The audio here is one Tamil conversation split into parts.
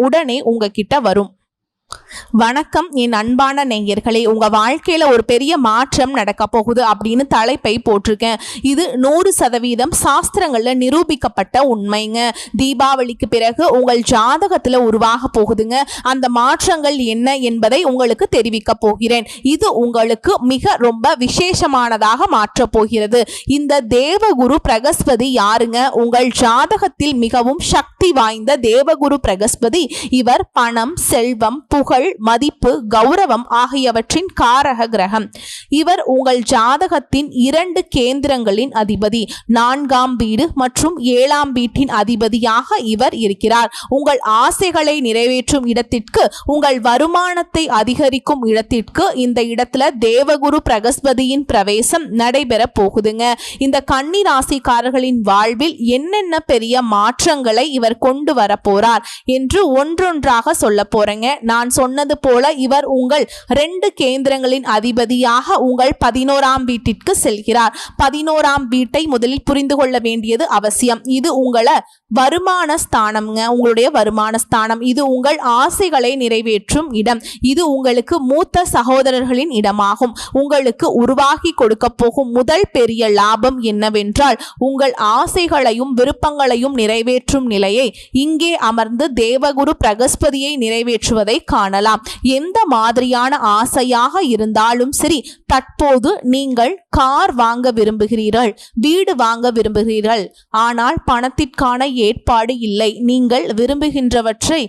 உடனே உங்ககிட்ட வரும். வணக்கம் என் அன்பான நேயர்களே உங்கள் வாழ்க்கையில் ஒரு பெரிய மாற்றம் நடக்க போகுது அப்படின்னு தலைப்பை போட்டிருக்கேன். இது நூறு சதவீதம் சாஸ்திரங்களில் நிரூபிக்கப்பட்ட உண்மைங்க. தீபாவளிக்கு பிறகு உங்கள் ஜாதகத்தில் உருவாக போகுதுங்க. அந்த மாற்றங்கள் என்ன என்பதை உங்களுக்கு தெரிவிக்க போகிறேன். இது உங்களுக்கு மிக ரொம்ப விசேஷமானதாக மாற்றப் போகிறது. இந்த தேவகுரு பிரகஸ்பதி யாருங்க? உங்கள் ஜாதகத்தில் மிகவும் சக்தி வாய்ந்த தேவகுரு பிரகஸ்பதி. இவர் பணம் செல்வம் புகழ் புகழ் மதிப்பு கௌரவம் ஆகியவற்றின் காரக கிரகம். இவர் உங்கள் ஜாதகத்தின் இரண்டு கேந்திரங்களின் அதிபதி நான்காம் வீடு மற்றும் ஏழாம் வீட்டின் அதிபதியாக இவர் இருக்கிறார். உங்கள் ஆசைகளை நிறைவேற்றும் இடத்திற்கு உங்கள் வருமானத்தை அதிகரிக்கும் இடத்திற்கு இந்த இடத்துல தேவகுரு பிரகஸ்பதியின் பிரவேசம் நடைபெற போகுதுங்க. இந்த கன்னி ராசிக்காரர்களின் வாழ்வில் என்னென்ன பெரிய மாற்றங்களை இவர் கொண்டு வர போறார் என்று ஒன்றொன்றாக சொல்ல போறேங்க. நான் சொன்னது போல இவர் உங்கள் ரெண்டு கேந்திரங்களின் அதிபதியாக உங்கள் பதினோராம் வீட்டிற்கு செல்கிறார். பதினோராம் வீட்டை முதலில் புரிந்து கொள்ள வேண்டியது அவசியம். இது உங்களை வருமான ஸ்தானம்ங்க உங்களுடைய வருமான ஸ்தானம். இது உங்கள் ஆசைகளை நிறைவேற்றும் இடம். இது உங்களுக்கு மூத்த சகோதரர்களின் இடமாகும். உங்களுக்கு உருவாகி கொடுக்க போகும் முதல் பெரிய லாபம் என்னவென்றால் உங்கள் ஆசைகளையும் விருப்பங்களையும் நிறைவேற்றும் நிலையை இங்கே அமர்ந்து தேவகுரு பிரகஸ்பதியை நிறைவேற்றுவதை காணலாம் எந்த மாதிரியான ஆசையாக இருந்தாலும் சரி தற்போது நீங்கள் கார் வாங்க விரும்புகிறீர்கள் வீடு வாங்க விரும்புகிறீர்கள். ஆனால் பணத்திற்கான ஏற்பாடு இல்லை. நீங்கள் விரும்புகின்றவற்றை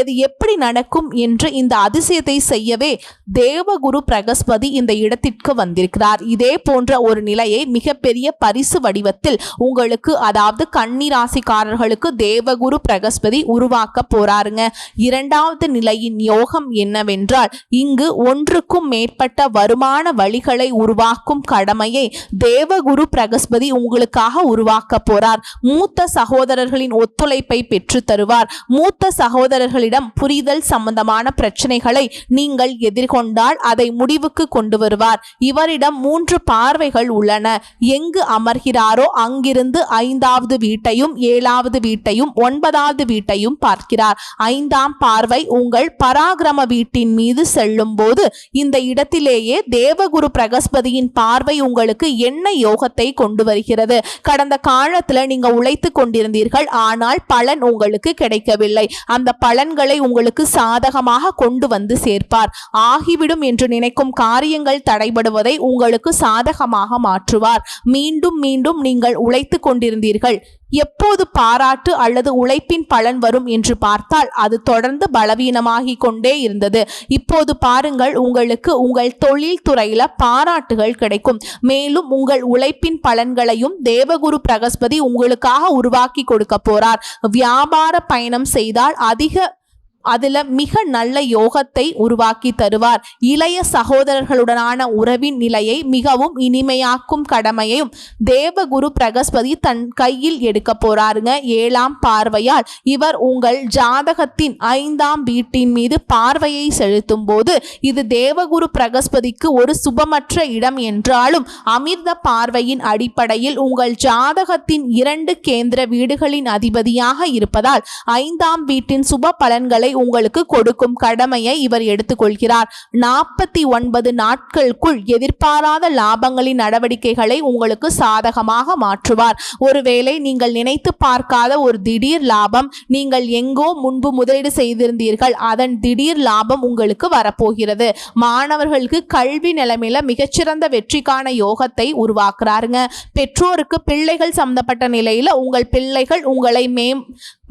எது எப்படி நடக்கும் என்று இந்த அதிசயத்தை செய்யவே தேவகுரு பிரகஸ்பதி இந்த இடத்திற்கு வந்திருக்கிறார். இதே போன்ற ஒரு நிலையை மிகப்பெரிய பரிசு வடிவத்தில் உங்களுக்கு அதாவது கன்னிராசிக்காரர்களுக்கு தேவகுரு பிரகஸ்பதி உருவாக்க போறாருங்க. இரண்டாவது நிலையின் யோகம் என்னவென்றால் இங்கு ஒன்றுக்கும் மேற்பட்ட வருமான வழிகளை உருவாக்கும் கடமையை தேவகுரு பிரகஸ்பதி உங்களுக்காக உருவாக்க போறார். மூத்த சகோதரர்களின் ஒத்துழைப்பை பெற்று தருவார். மூத்த சகோதரர்களிடம் புரிதல் சம்பந்தமான பிரச்சனைகளை நீங்கள் எதிர்கொண்டால் அதை முடிவுக்கு கொண்டு வருவார். இவரிடம் மூன்று பார்வைகள் உள்ளன. எங்கு அமர்கிறாரோ அங்கிருந்து ஐந்தாவது வீட்டையும் ஏழாவது வீட்டையும் ஒன்பதாவது வீட்டையும் பார்க்கிறார். ஐந்தாம் பார்வை உங்கள் பராகிர ஆசிரம வீட்டின் மீது செல்லும் போது இந்த இடத்திலேயே தேவகுரு பிரகஸ்பதியின் பார்வை உங்களுக்கு என்ன யோகத்தை கொண்டு வருகிறது? கடந்த காலத்துல நீங்க உழைத்து கொண்டிருந்தீர்கள் ஆனால் பலன் உங்களுக்கு கிடைக்கவில்லை. அந்த பலன்களை உங்களுக்கு சாதகமாக கொண்டு வந்து சேர்ப்பார். ஆகிவிடும் என்று நினைக்கும் காரியங்கள் தடைபடுவதை உங்களுக்கு சாதகமாக மாற்றுவார். மீண்டும் மீண்டும் நீங்கள் உழைத்து கொண்டிருந்தீர்கள். எப்போது பாராட்டு அல்லது உழைப்பின் பலன் வரும் என்று பார்த்தால் அது தொடர்ந்து பலவீனமாகிக் கொண்டே இருந்தது. இப்போது பாருங்கள் உங்களுக்கு உங்கள் தொழில் துறையில பாராட்டுகள் கிடைக்கும். மேலும் உங்கள் உழைப்பின் பலன்களையும் தேவகுரு பிரகஸ்பதி உங்களுக்காக உருவாக்கி கொடுக்க போறார். வியாபார பயணம் செய்தால் அதிக அதுல மிக நல்ல யோகத்தை உருவாக்கி தருவார். இளைய சகோதரர்களுடனான உறவின் நிலையை மிகவும் இனிமையாக்கும் கடமையையும் தேவகுரு பிரகஸ்பதி தன் கையில் எடுக்க போறாருங்க. ஏழாம் பார்வையால் இவர் உங்கள் ஜாதகத்தின் ஐந்தாம் வீட்டின் மீது பார்வையை செலுத்தும் போது இது தேவகுரு பிரகஸ்பதிக்கு ஒரு சுபமற்ற இடம் என்றாலும் அமிர்த பார்வையின் அடிப்படையில் உங்கள் ஜாதகத்தின் இரண்டு கேந்திர வீடுகளின் அதிபதியாக இருப்பதால் ஐந்தாம் வீட்டின் சுப பலன்களை பலன்களை உங்களுக்கு கொடுக்கும் கடமையை இவர் எடுத்துக்கொள்கிறார். நாற்பத்தி ஒன்பது நாட்களுக்குள் எதிர்பாராத லாபங்களின் நடவடிக்கைகளை உங்களுக்கு சாதகமாக மாற்றுவார். ஒருவேளை நீங்கள் நினைத்து பார்க்காத ஒரு திடீர் லாபம் நீங்கள் எங்கோ முன்பு முதலீடு செய்திருந்தீர்கள். அதன் திடீர் லாபம் உங்களுக்கு வரப்போகிறது. மாணவர்களுக்கு கல்வி நிலைமையில மிகச்சிறந்த வெற்றிக்கான யோகத்தை உருவாக்குறாருங்க. பெற்றோருக்கு பிள்ளைகள் சம்பந்தப்பட்ட நிலையில உங்கள் பிள்ளைகள் உங்களை மேம்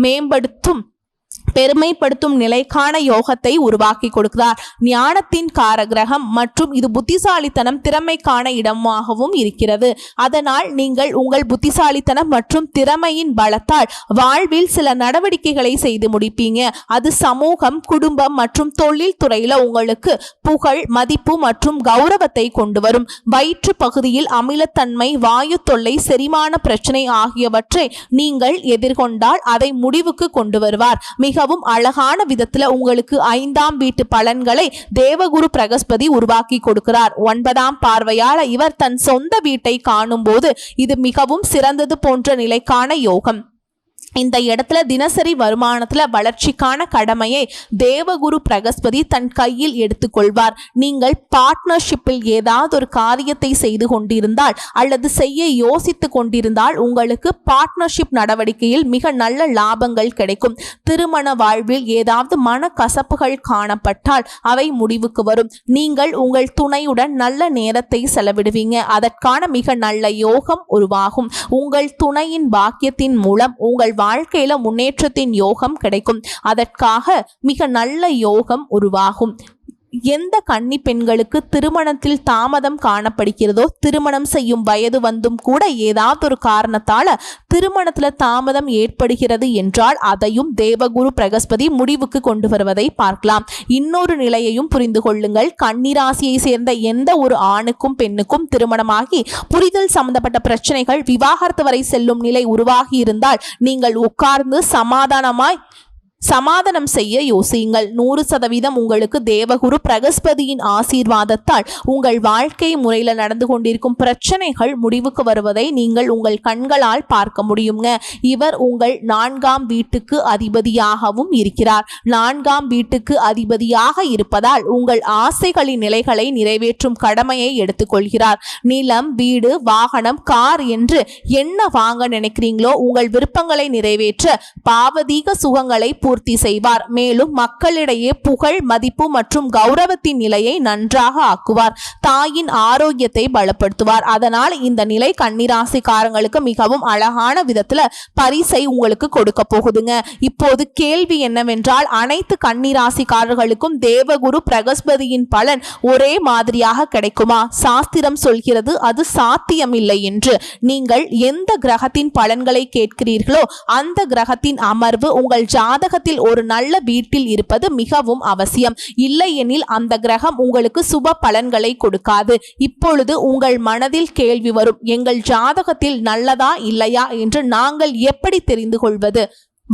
மேம்படுத்தும் பெருமைப்படுத்தும் நிலைக்கான யோகத்தை உருவாக்கி கொடுக்கிறார். ஞானத்தின் காரகிரகம் மற்றும் இது புத்திசாலித்தனம் திறமைக்கான இடமாகவும் இருக்கிறது. அதனால் நீங்கள் உங்கள் புத்திசாலித்தனம் மற்றும் திறமையின் பலத்தால் வாழ்வில் சில நடவடிக்கைகளை செய்து முடிப்பீங்க. அது சமூகம் குடும்பம் மற்றும் தொழில் துறையில உங்களுக்கு புகழ் மதிப்பு மற்றும் கௌரவத்தை கொண்டு வரும். வயிற்று பகுதியில் அமிலத்தன்மை வாயு தொல்லை செரிமான பிரச்சனை ஆகியவற்றை நீங்கள் எதிர்கொண்டால் அதை முடிவுக்கு கொண்டு வருவார். மிக மிகவும் அழகான விதத்துல உங்களுக்கு ஐந்தாம் வீட்டு பலன்களை தேவகுரு பிரகஸ்பதி உருவாக்கி கொடுக்கிறார். ஒன்பதாம் பார்வையால இவர் தன் சொந்த வீட்டை காணும்போது இது மிகவும் சிறந்தது போன்ற நிலைக்கான யோகம். இந்த இடத்துல தினசரி வருமானத்துல வளர்ச்சிக்கான கடமையை தேவகுரு பிரகஸ்பதி தன் கையில் எடுத்துக்கொள்வார். நீங்கள் பார்ட்னர்ஷிப்பில் ஏதாவது ஒரு காரியத்தை செய்து கொண்டிருந்தால் அல்லது செய்ய யோசித்து கொண்டிருந்தால் உங்களுக்கு பார்ட்னர்ஷிப் நடவடிக்கையில் மிக நல்ல லாபங்கள் கிடைக்கும். திருமண வாழ்வில் ஏதாவது மன கசப்புகள் காணப்பட்டால் அவை முடிவுக்கு வரும். நீங்கள் உங்கள் துணையுடன் நல்ல நேரத்தை செலவிடுவீங்க. அதற்கான மிக நல்ல யோகம் உருவாகும். உங்கள் துணையின் பாக்கியத்தின் மூலம் உங்கள் வாழ்க்கையில முன்னேற்றத்தின் யோகம் கிடைக்கும். அதற்காக மிக நல்ல யோகம் உருவாகும். எந்த கன்னி பெண்களுக்கு திருமணத்தில் தாமதம் காணப்படுகிறதோ திருமணம் செய்யும் வயது வந்தும் கூட ஏதாவது ஒரு காரணத்தால திருமணத்துல தாமதம் ஏற்படுகிறது என்றால் அதையும் தேவகுரு பிரகஸ்பதி முடிவுக்கு கொண்டு வருவதை பார்க்கலாம். இன்னொரு நிலையையும் புரிந்து கொள்ளுங்கள். கன்னிராசியை சேர்ந்த எந்த ஒரு ஆணுக்கும் பெண்ணுக்கும் திருமணமாகி புரிதல் சம்பந்தப்பட்ட பிரச்சனைகள் விவாகரத்து வரை செல்லும் நிலை உருவாகி இருந்தால் நீங்கள் உட்கார்ந்து சமாதானமாய் சமாதானம் செய்ய யோசியுங்கள். நூறு சதவீதம் உங்களுக்கு தேவகுரு பிரகஸ்பதியின் ஆசீர்வாதத்தால் உங்கள் வாழ்க்கை முறையில் நடந்து கொண்டிருக்கும் பிரச்சனைகள் முடிவுக்கு வருவதை நீங்கள் உங்கள் கண்களால் பார்க்க முடியுங்க. இவர் உங்கள் நான்காம் வீட்டுக்கு அதிபதியாகவும் இருக்கிறார். நான்காம் வீட்டுக்கு அதிபதியாக இருப்பதால் உங்கள் ஆசைகளின் நிலைகளை நிறைவேற்றும் கடமையை எடுத்துக்கொள்கிறார். நிலம் வீடு வாகனம் கார் என்று என்ன வாங்க நினைக்கிறீங்களோ உங்கள் விருப்பங்களை நிறைவேற்ற பாவதீக சுகங்களை பூர்த்தி செய்வார். மேலும் மக்களிடையே புகழ் மதிப்பு மற்றும் கௌரவத்தின் நிலையை நன்றாக ஆக்குவார். தாயின் ஆரோக்கியத்தை பலப்படுத்துவார். அதனால் இந்த நிலை கன்னிராசிக்காரங்களுக்கு மிகவும் அழகான விதத்துல பரிசை உங்களுக்கு கொடுக்க போகுதுங்க. இப்போது கேள்வி என்னவென்றால் அனைத்து கன்னிராசிக்காரர்களுக்கும் தேவகுரு பிரகஸ்பதியின் பலன் ஒரே மாதிரியாக கிடைக்குமா? சாஸ்திரம் சொல்கிறது அது சாத்தியமில்லை என்று. நீங்கள் எந்த கிரகத்தின் பலன்களை கேட்கிறீர்களோ அந்த கிரகத்தின் அமர்வு உங்கள் ஜாதக ஜாதகத்தில் ஒரு நல்ல வீட்டில் இருப்பது மிகவும் அவசியம். இல்லையெனில் அந்த கிரகம் உங்களுக்கு சுப பலன்களை கொடுக்காது. இப்பொழுது உங்கள் மனதில் கேள்வி வரும். எங்கள் ஜாதகத்தில் நல்லதா இல்லையா என்று நாங்கள் எப்படி தெரிந்து கொள்வது?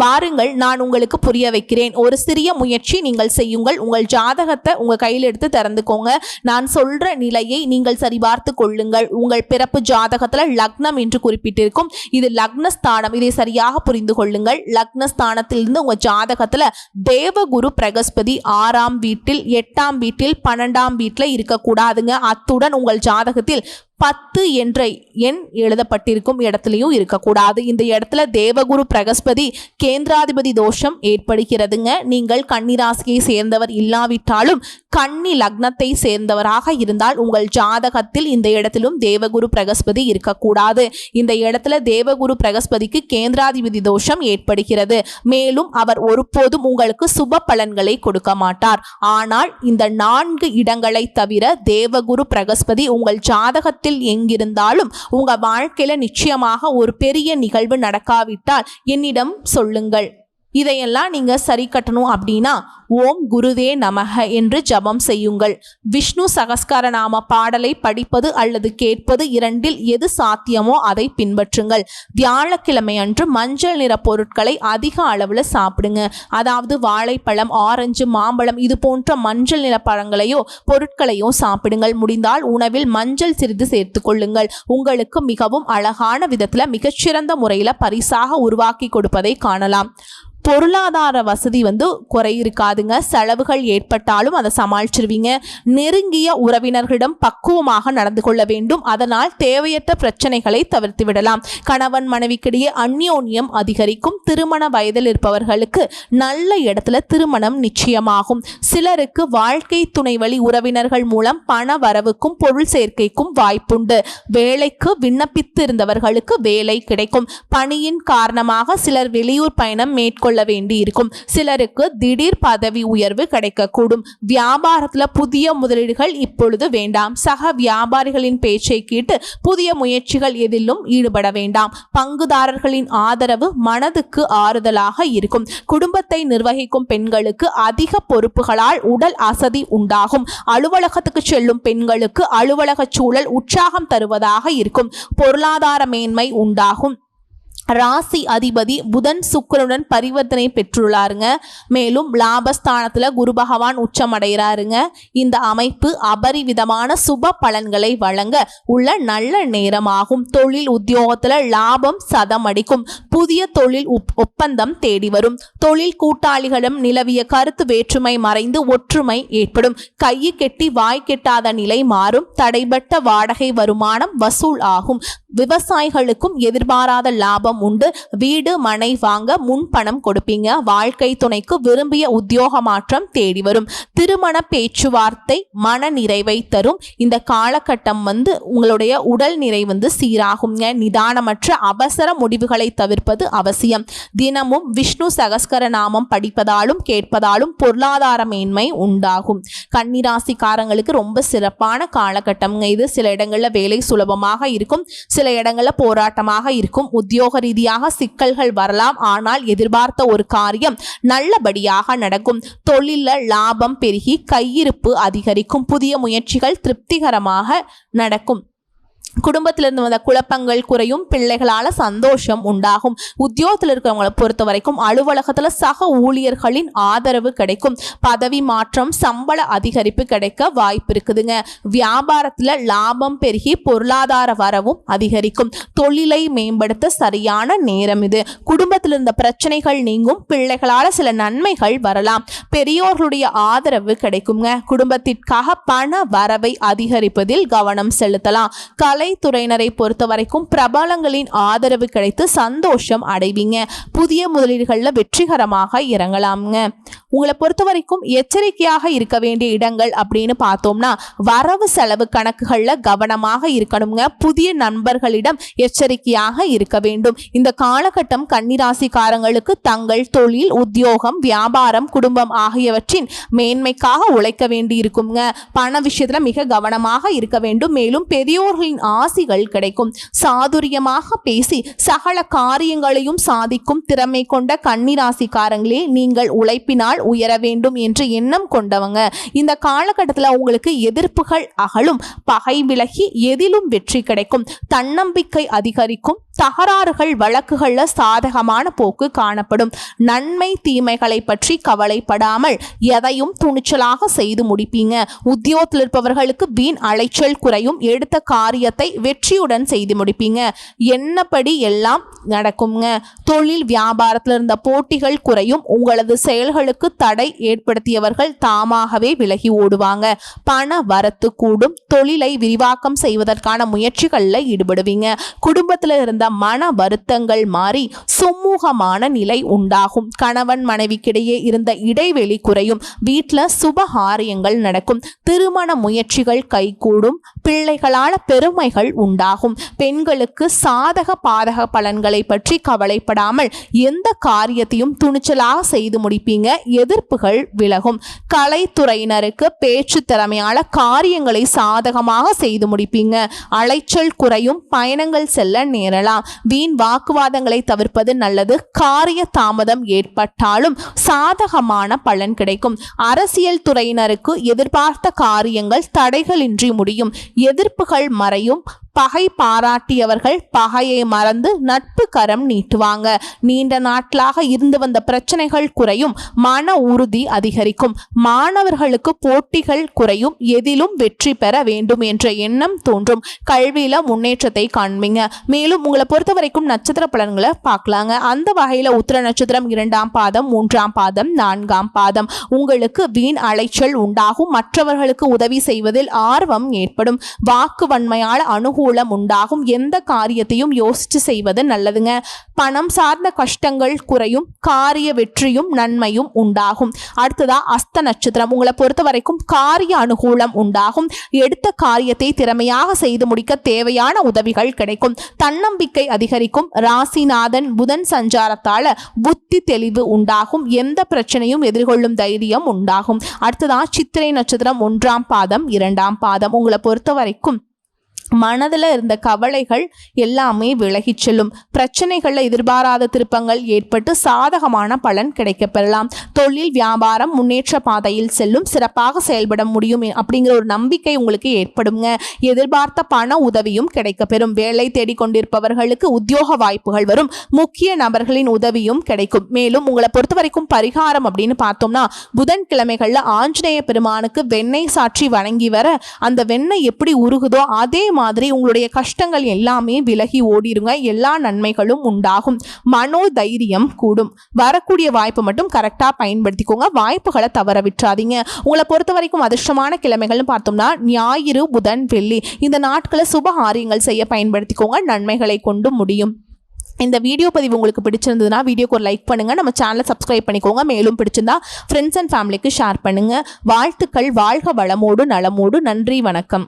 வாருங்கள் நான் உங்களுக்கு புரிய வைக்கிறேன். ஒரு சிறிய முயற்சி நீங்கள் செய்யுங்கள். உங்கள் ஜாதகத்தை உங்கள் கையில் எடுத்து திறந்துக்கோங்க. நான் சொல்ற நிலையை நீங்கள் சரிபார்த்து கொள்ளுங்கள். உங்கள் பிறப்பு ஜாதகத்தில் லக்னம் என்று குறிப்பிட்டிருக்கும். இது லக்னஸ்தானம். இதை சரியாக புரிந்து கொள்ளுங்கள். லக்னஸ்தானத்திலிருந்து உங்கள் ஜாதகத்தில் தேவகுரு பிரகஸ்பதி ஆறாம் வீட்டில் எட்டாம் வீட்டில் பன்னெண்டாம் வீட்டில் இருக்கக்கூடாதுங்க. அத்துடன் உங்கள் ஜாதகத்தில் பத்து என்ற எண் எழுதப்பட்டிருக்கும் இடத்துலையும் இருக்கக்கூடாது. இந்த இடத்துல தேவகுரு பிரகஸ்பதி கேந்திராதிபதி தோஷம் ஏற்படுகிறதுங்க. நீங்கள் கன்னிராசியை சேர்ந்தவர் இல்லாவிட்டாலும் கன்னி லக்னத்தை சேர்ந்தவராக இருந்தால் உங்கள் ஜாதகத்தில் இந்த இடத்திலும் தேவகுரு பிரகஸ்பதி இருக்கக்கூடாது. இந்த இடத்துல தேவகுரு பிரகஸ்பதிக்கு கேந்திராதிபதி தோஷம் ஏற்படுகிறது. மேலும் அவர் ஒருபோதும் உங்களுக்கு சுப பலன்களை கொடுக்க மாட்டார். ஆனால் இந்த நான்கு இடங்களை தவிர தேவகுரு பிரகஸ்பதி உங்கள் ஜாதகத்தில் எங்கிருந்தாலும் உங்க வாழ்க்கையில நிச்சயமாக ஒரு பெரிய நிகழ்வு நடக்காவிட்டால் என்னிடம் சொல்லுங்கள். இதையெல்லாம் நீங்கள் சரி கட்டணும் அப்படின்னா ஓம் குருதே நமக என்று ஜபம் செய்யுங்கள். விஷ்ணு சகஸ்கர நாம பாடலை படிப்பது அல்லது கேட்பது இரண்டில் எது சாத்தியமோ அதை பின்பற்றுங்கள். வியாழக்கிழமை அன்று மஞ்சள் நிற பொருட்களை அதிக அளவில் சாப்பிடுங்க. அதாவது வாழைப்பழம் ஆரஞ்சு மாம்பழம் இது போன்ற மஞ்சள் நிற பழங்களையோ பொருட்களையோ சாப்பிடுங்கள். முடிந்தால் உணவில் மஞ்சள் சிறிது சேர்த்து கொள்ளுங்கள். உங்களுக்கு மிகவும் அழகான விதத்தில் மிகச்சிறந்த முறையில் பரிசாக உருவாக்கி கொடுப்பதை காணலாம். பொருளாதார வசதி வந்து குறை பண்ணாதுங்க செலவுகள் ஏற்பட்டாலும் அதை சமாளிச்சிருவீங்க. நெருங்கிய உறவினர்களிடம் பக்குவமாக நடந்து கொள்ள வேண்டும். அதனால் தேவையற்ற பிரச்சனைகளை தவிர்த்து விடலாம். கணவன் மனைவிக்கிடையே அந்யோன்யம் அதிகரிக்கும். திருமண வயதில் இருப்பவர்களுக்கு நல்ல இடத்துல திருமணம் நிச்சயமாகும். சிலருக்கு வாழ்க்கை துணை வழி உறவினர்கள் மூலம் பண வரவுக்கும் பொருள் சேர்க்கைக்கும் வாய்ப்புண்டு. வேலைக்கு விண்ணப்பித்து இருந்தவர்களுக்கு வேலை கிடைக்கும். பணியின் காரணமாக சிலர் வெளியூர் பயணம் மேற்கொள்ள வேண்டி இருக்கும் சிலருக்கு திடீர் பதவி உயர்வு கிடைக்கக்கூடும். வியாபாரத்துல புதிய முதலீடுகள் இப்பொழுது வேண்டாம். சக வியாபாரிகளின் பேச்சை கேட்டு புதிய முயற்சிகள் எதிலும் ஈடுபட வேண்டாம். பங்குதாரர்களின் ஆதரவு மனதுக்கு ஆறுதலாக இருக்கும். குடும்பத்தை நிர்வகிக்கும் பெண்களுக்கு அதிக பொறுப்புகளால் உடல் அசதி உண்டாகும். அலுவலகத்துக்கு செல்லும் பெண்களுக்கு அலுவலக சூழல் உற்சாகம் தருவதாக இருக்கும். பொருளாதார மேன்மை உண்டாகும். ராசி அதிபதி புதன் சுக்கிரனுடன் பரிவர்த்தனை பெற்றுள்ளாருங்க. மேலும் லாபஸ்தானத்தில் குரு பகவான் உச்சமடைகிறாருங்க. இந்த அமைப்பு அபரிவிதமான சுப பலன்களை வழங்க உள்ள நல்ல நேரமாகும். தொழில் உத்தியோகத்தில் லாபம் சதம் அடிக்கும் புதிய தொழில் ஒப்பந்தம் தேடி வரும். தொழில் கூட்டாளிகளிடம் நிலவிய கருத்து வேற்றுமை மறைந்து ஒற்றுமை ஏற்படும். கையை கெட்டி வாய் கெட்டாத நிலை மாறும். தடைபட்ட வாடகை வருமானம் வசூல் ஆகும். விவசாயிகளுக்கும் எதிர்பாராத லாபம் உண்டு. வீடு மனை வாங்க முன் பணம் கொடுப்பீங்க. வாழ்க்கை துணைக்கு விரும்பிய உத்தியோக மாற்றம் தேடி வரும். திருமண பேச்சுவார்த்தை மன நிறைவை தரும். இந்த காலகட்டம் வந்து உங்களுடைய உடல் நிறை வந்து சீராகுங்க. நிதானமற்ற அவசர முடிவுகளை தவிர்ப்பது அவசியம். தினமும் விஷ்ணு சகஸ்கர நாமம் படிப்பதாலும் கேட்பதாலும் பொருளாதார மேன்மை உண்டாகும். கன்னிராசிக்காரங்களுக்கு ரொம்ப சிறப்பான காலகட்டம்ங்க இது. சில இடங்களில் வேலை சுலபமாக இருக்கும். சில இடங்களில் போராட்டமாக இருக்கும். உத்தியோக ரீதியாக சிக்கல்கள் வரலாம். ஆனால் எதிர்பார்த்த ஒரு காரியம் நல்லபடியாக நடக்கும். தொழில லாபம் பெருகி கையிருப்பு அதிகரிக்கும். புதிய முயற்சிகள் திருப்திகரமாக நடக்கும். குடும்பத்திலிருந்து வந்த குழப்பங்கள் குறையும் பிள்ளைகளால் சந்தோஷம் உண்டாகும். உத்தியோகத்தில் இருக்கிறவங்களை பொறுத்த வரைக்கும் அலுவலகத்தில் சக ஊழியர்களின் ஆதரவு கிடைக்கும். பதவி மாற்றம் சம்பள அதிகரிப்பு கிடைக்க வாய்ப்பு இருக்குதுங்க. வியாபாரத்தில் லாபம் பெருகி பொருளாதார வரவும் அதிகரிக்கும். தொழிலை மேம்படுத்த சரியான நேரம் இது. குடும்பத்தில் இருந்த பிரச்சனைகள் நீங்கும். பிள்ளைகளால் சில நன்மைகள் வரலாம். பெரியோர்களுடைய ஆதரவு கிடைக்குங்க. குடும்பத்திற்காக பண வரவை அதிகரிப்பதில் கவனம் செலுத்தலாம். கலைத்துறையினரை பொறுத்த வரைக்கும் பிரபலங்களின் ஆதரவு கிடைத்து சந்தோஷம் அடைவீங்க. புதிய முதலீடுகளில் வெற்றிகரமாக இறங்கலாம்ங்க. உங்களை பொறுத்த வரைக்கும் எச்சரிக்கையாக இருக்க வேண்டிய இடங்கள் அப்படின்னு பார்த்தோம்னா வரவு செலவு கணக்குகளில் கவனமாக இருக்கணுங்க. புதிய நண்பர்களிடம் எச்சரிக்கையாக இருக்க வேண்டும். இந்த காலகட்டம் கன்னிராசிக்காரங்களுக்கு தங்கள் தொழில் உத்தியோகம் வியாபாரம் குடும்பம் ஆகியவற்றின் மேன்மைக்காக உழைக்க வேண்டி இருக்குங்க பண விஷயத்தில் மிக கவனமாக இருக்க வேண்டும். மேலும் பெரியோர்களின் ஆசிகள் கிடைக்கும். சாதுரியமாக பேசி சகல காரியங்களையும் சாதிக்கும் திறமை கொண்ட கன்னிராசிக்காரங்களே நீங்கள் உழைப்பினால் உயர வேண்டும் என்று எண்ணம் கொண்டவங்க. இந்த காலகட்டத்தில் உங்களுக்கு எதிர்ப்புகள் அகலும். பகை விலகி எதிலும் வெற்றி கிடைக்கும். தன்னம்பிக்கை அதிகரிக்கும். தகராறுகள் வழக்குகளில் சாதகமான போக்கு காணப்படும். நன்மை தீமைகளை பற்றி கவலைப்படாமல் எதையும் துணிச்சலாக செய்து முடிப்பீங்க. உத்தியோகத்தில் இருப்பவர்களுக்கு வீண் அலைச்சல் குறையும். எடுத்த காரியத்தை வெற்றியுடன் செய்து முடிப்பீங்க. என்னப்படி எல்லாம் நடக்குங்க? தொழில் வியாபாரத்தில் இருந்த போட்டிகள் குறையும். உங்களது செயல்களுக்கு தடை ஏற்படுத்தியவர்கள் தாமாகவே விலகி ஓடுவாங்க. பண வரத்து கூடும். தொழிலை விரிவாக்கம் செய்வதற்கான முயற்சிகளில் ஈடுபடுவீங்க. குடும்பத்தில் இருந்த மன வருத்தங்கள் மாறி சுமூகமான நிலை உண்டாகும். கணவன் மனைவிக்கிடையே இருந்த இடைவெளி குறையும். வீட்டில் சுபகாரியங்கள் நடக்கும். திருமண முயற்சிகள் கைகூடும். பிள்ளைகளால் பெருமைகள் உண்டாகும். பெண்களுக்கு சாதக பாதக பலன்களை பற்றி கவலைப்படாமல் எந்த காரியத்தையும் துணிச்சலாக செய்து முடிப்பீங்க. எதிர்ப்புகள் விலகும். கலைத்துறையினருக்கு பேச்சு திறமையால காரியங்களை சாதகமாக செய்து முடிப்பீங்க. அலைச்சல் குறையும். பயணங்கள் செல்ல நேரலாம். பெறலாம் வீண் வாக்குவாதங்களை தவிர்ப்பது நல்லது. காரிய தாமதம் ஏற்பட்டாலும் சாதகமான பலன் கிடைக்கும். அரசியல் துறையினருக்கு எதிர்பார்த்த காரியங்கள் தடைகளின்றி முடியும். எதிர்ப்புகள் மறையும். பகை பாராட்டியவர்கள் பகையை மறந்து நட்பு கரம் நீட்டுவாங்க. நீண்ட நாட்களாக இருந்து வந்த பிரச்சனைகள் குறையும் மன உறுதி அதிகரிக்கும். மாணவர்களுக்கு போட்டிகள் குறையும் எதிலும் வெற்றி பெற வேண்டும் என்ற எண்ணம் தோன்றும். கல்வியில முன்னேற்றத்தை காண்பீங்க. மேலும் உங்களை பொறுத்த வரைக்கும் நட்சத்திர பலன்களை பார்க்கலாங்க. அந்த வகையில உத்திர நட்சத்திரம் இரண்டாம் பாதம் மூன்றாம் பாதம் நான்காம் பாதம். உங்களுக்கு வீண் அலைச்சல் உண்டாகும். மற்றவர்களுக்கு உதவி செய்வதில் ஆர்வம் ஏற்படும். வாக்கு வன்மையால் அனுகூலம் உண்டாகும். எந்த காரியத்தையும் யோசிச்சு செய்வது நல்லதுங்க. பணம் சார்ந்த கஷ்டங்கள் குறையும் காரிய வெற்றியும் நன்மையும் உண்டாகும். அடுத்ததா அஸ்த நட்சத்திரம். உங்களை பொறுத்த வரைக்கும் காரிய அனுகூலம் உண்டாகும். எடுத்த காரியத்தை திறமையாக செய்து முடிக்க தேவையான உதவிகள் கிடைக்கும். தன்னம்பிக்கை அதிகரிக்கும். ராசிநாதன் புதன் சஞ்சாரத்தால புத்தி தெளிவு உண்டாகும். எந்த பிரச்சனையும் எதிர்கொள்ளும் தைரியம் உண்டாகும். அடுத்ததா சித்திரை நட்சத்திரம் ஒன்றாம் பாதம் இரண்டாம் பாதம். உங்களை பொறுத்த வரைக்கும் மனதில் இருந்த கவலைகள் எல்லாமே விலகிச் செல்லும். பிரச்சனைகளில் எதிர்பாராத திருப்பங்கள் ஏற்பட்டு சாதகமான பலன் கிடைக்கப்பெறலாம் தொழில் வியாபாரம் முன்னேற்ற பாதையில் செல்லும். சிறப்பாக செயல்பட முடியும் அப்படிங்கிற ஒரு நம்பிக்கை உங்களுக்கு ஏற்படுங்க. எதிர்பார்த்த பண உதவியும் கிடைக்கப்பெறும் வேலை தேடிக்கொண்டிருப்பவர்களுக்கு உத்தியோக வாய்ப்புகள் வரும். முக்கிய நபர்களின் உதவியும் கிடைக்கும். மேலும் உங்களை பொறுத்த வரைக்கும் பரிகாரம் அப்படின்னு பார்த்தோம்னா புதன்கிழமைகளில் ஆஞ்சநேய பெருமானுக்கு வெண்ணெய் சாற்றி வணங்கி வர அந்த வெண்ணெய் எப்படி உருகுதோ அதே மாதிரி உங்களுடைய கஷ்டங்கள் எல்லாமே விலகி ஓடிருங்க. எல்லா நன்மைகளும் உண்டாகும். மனோ தைரியம் கூடும். வரக்கூடிய வாய்ப்பு மட்டும் கரெக்டாக பயன்படுத்திக்கோங்க. வாய்ப்புகளை தவற விட்டுறாதீங்க. உங்களை பொறுத்த வரைக்கும் அதிர்ஷ்டமான கிழமைகள்னு பார்த்தோம்னா ஞாயிறு புதன் வெள்ளி இந்த நாட்களை சுப காரியங்கள் செய்ய பயன்படுத்திக்கோங்க. நன்மைகளை கொண்டு முடியும். இந்த வீடியோ பதிவு உங்களுக்கு பிடிச்சிருந்ததுன்னா வீடியோக்கு ஒரு லைக் பண்ணுங்கள் நம்ம சேனலை சப்ஸ்கிரைப் பண்ணிக்கோங்க. மேலும் பிடிச்சிருந்தா ஃப்ரெண்ட்ஸ் அண்ட் ஃபேமிலிக்கு ஷேர் பண்ணுங்கள் வாழ்த்துக்கள். வாழ்க வளமோடு நலமோடு. நன்றி வணக்கம்.